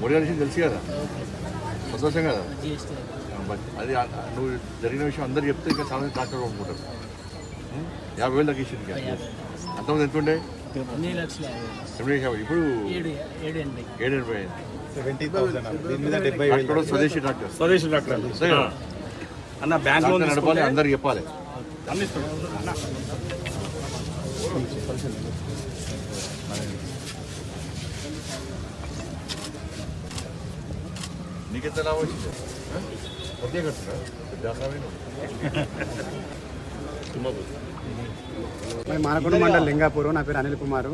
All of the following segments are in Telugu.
మోడీ గారి విషయం తెలుసు కదా? సంతోషం కదా? అది నువ్వు జరిగిన విషయం అందరు చెప్తే ఇంకా చాలా డాక్టర్ అనుకుంటారు? యాభై వేలు తగ్గించింది అంతమంది ఎంత ఉండే ఎనిమిది లక్షల యాభై ఎనిమిది యాభై ఇప్పుడు ఏడు ఏడు ఎనభై ఏడు ఎనభై అయింది సెవెంటీ థౌసండ్ దీని మీద డెబ్బై డాక్టర్ కూడా స్వదేశీ డాక్టర్ స్వదేశీ డాక్టర్ అంతే కదా? అన్న బ్యాంక్ లోన్ డాక్టర్ నడపాలి అందరికి చెప్పాలి అన్ని ఇస్తాడు. అన్న నీకెంత లాభం వచ్చింది ఆ? కొద్దిగా కట్టురా జాగ్రత్త మరి మానకొండ మండల్ లింగాపూర్ నా పేరు అనిల్ కుమార్.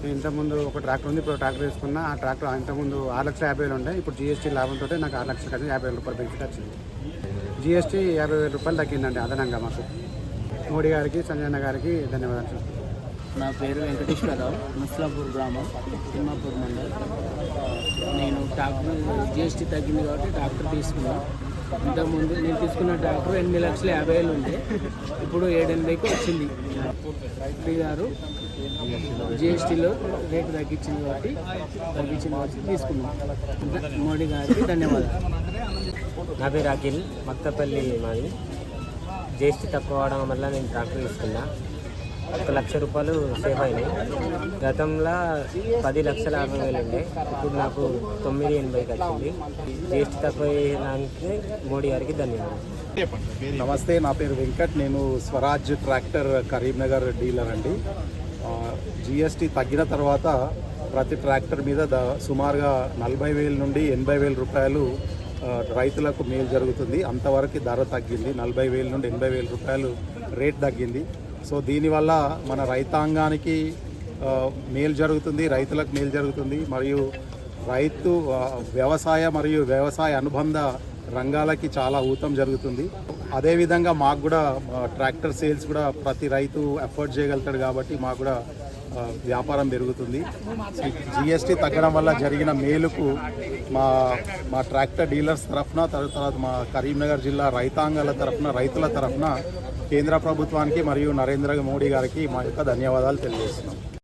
నేను ఇంతకుముందు ఒక ట్రాక్టర్ ఉంది ఇప్పుడు ట్రాక్టర్ తీసుకున్నా. ఆ ట్రాక్టర్ ఇంతకుముందు ఆరు లక్షల యాభై వేలు ఉండే. ఇప్పుడు జీఎస్టీ లాభంతో నాకు ఆరు లక్షల కలిసి యాభై వేల రూపాయలు బెనిఫిట్ వచ్చింది. జీఎస్టీ యాభై వేల రూపాయలు తగ్గిందండి అదనంగా మాకు. మోడీ గారికి సంజయ్ గారికి ధన్యవాదాలు నా పేరు వెంకటేశ్వరరావు ముస్లాపూర్ గ్రామం తిమ్మాపూర్ మండల్. నేను ట్రాక్టర్ జిఎస్టీ తగ్గింది కాబట్టి ట్రాక్టర్ తీసుకున్నా. ఇంతకుముందు నేను తీసుకున్న ట్రాక్టర్ ఎనిమిది లక్షల యాభై వేలు ఉండే. ఇప్పుడు ఏడు వచ్చింది. ఫ్రీ గారు జిఎస్టీలో రేటు తగ్గించింది కాబట్టి తగ్గించింది కాబట్టి తీసుకున్నాం. మోడీ గారికి ధన్యవాదాలు. నా పేరు అఖిల్ మక్తపల్లి మాది. జిఎస్టీ తక్కువ అవడం వల్ల నేను ట్రాక్టర్ తీసుకున్నా. ఒక లక్ష రూపాయలు సేవ్ అయినాయి. గతంలో పది లక్షల యాభై వేలు ఉండే. ఇప్పుడు నాకు తొమ్మిది ఎనభైకి వచ్చింది. జీఎస్టీ తక్కువ చేయడానికి మోడీ గారికి ధన్యవాదాలు. నమస్తే నా పేరు వెంకట్. నేను స్వరాజ్ ట్రాక్టర్ కరీంనగర్ డీలర్ అండి. జిఎస్టీ తగ్గిన తర్వాత ప్రతి ట్రాక్టర్ మీద ద సుమారుగా నలభై వేల నుండి ఎనభై వేల రూపాయలు రైతులకు మేలు జరుగుతుంది. అంతవరకు ధర తగ్గింది. నలభై వేల నుండి ఎనభై వేల రూపాయలు రేట్ తగ్గింది. సో దీనివల్ల మన రైతాంగానికి మేలు జరుగుతుంది రైతులకు మేలు జరుగుతుంది. మరియు రైతు వ్యవసాయ మరియు వ్యవసాయ అనుబంధ రంగాలకి చాలా ఊతం జరుగుతుంది. అదేవిధంగా మాకు కూడా ట్రాక్టర్ సేల్స్ కూడా ప్రతి రైతు ఎఫోర్డ్ చేయగలుగుతాడు కాబట్టి మాకు కూడా వ్యాపారం పెరుగుతుంది. జిఎస్టీ తగ్గడం వల్ల జరిగిన మేలుకు మా మా ట్రాక్టర్ డీలర్స్ తరఫున తర్వాత మా కరీంనగర్ జిల్లా రైతాంగాల తరఫున రైతుల తరఫున కేంద్ర ప్రభుత్వానికి మరియు నరేంద్ర మోడీ గారికి మా యొక్క ధన్యవాదాలు తెలియజేస్తున్నాం.